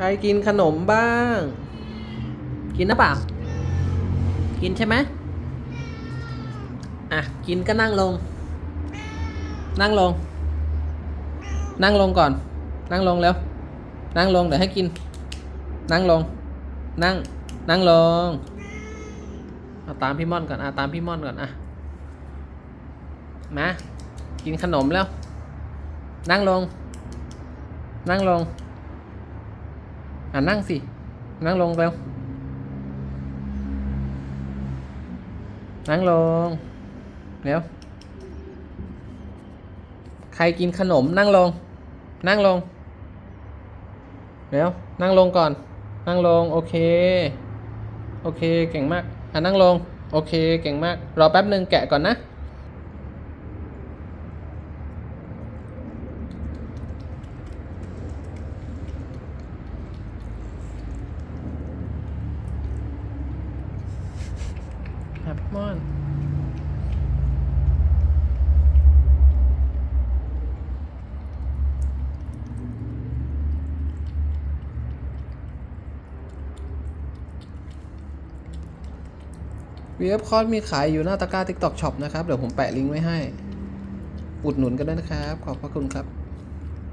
ใครกินขนมบ้าง กินนะเปล่า กินใช่ไหมอะ กินก็นั่งลง นั่งลง นั่งลงก่อน นั่งลงแล้ว นั่งลงเดี๋ยวให้กิน นั่งลง นั่ง นั่งลงเอาตามพี่ม่อนก่อนอะตามพี่ม่อนก่อนอะ มา กินขนมแล้ว นั่งลง นั่งลง อะนั่งสิ นั่งลงเร็ว นั่งลง เร็ว ใครกินขนมนั่งลง นั่งลง เร็ว นั่งลงก่อน นั่งลง โอเค โอเค เก่งมาก อะนั่งลง โอเค เก่งมาก รอแป๊บหนึ่งแกะก่อนนะ ครับพี่ม่อน VF c o s มีขายอยู่หน้าตะกร้า TikTok Shop นะครับ เดี๋ยวผมแปะลิงก์ไว้ให้ อุดหนุนกันด้วยนะครับ ขอบพระคุณครับ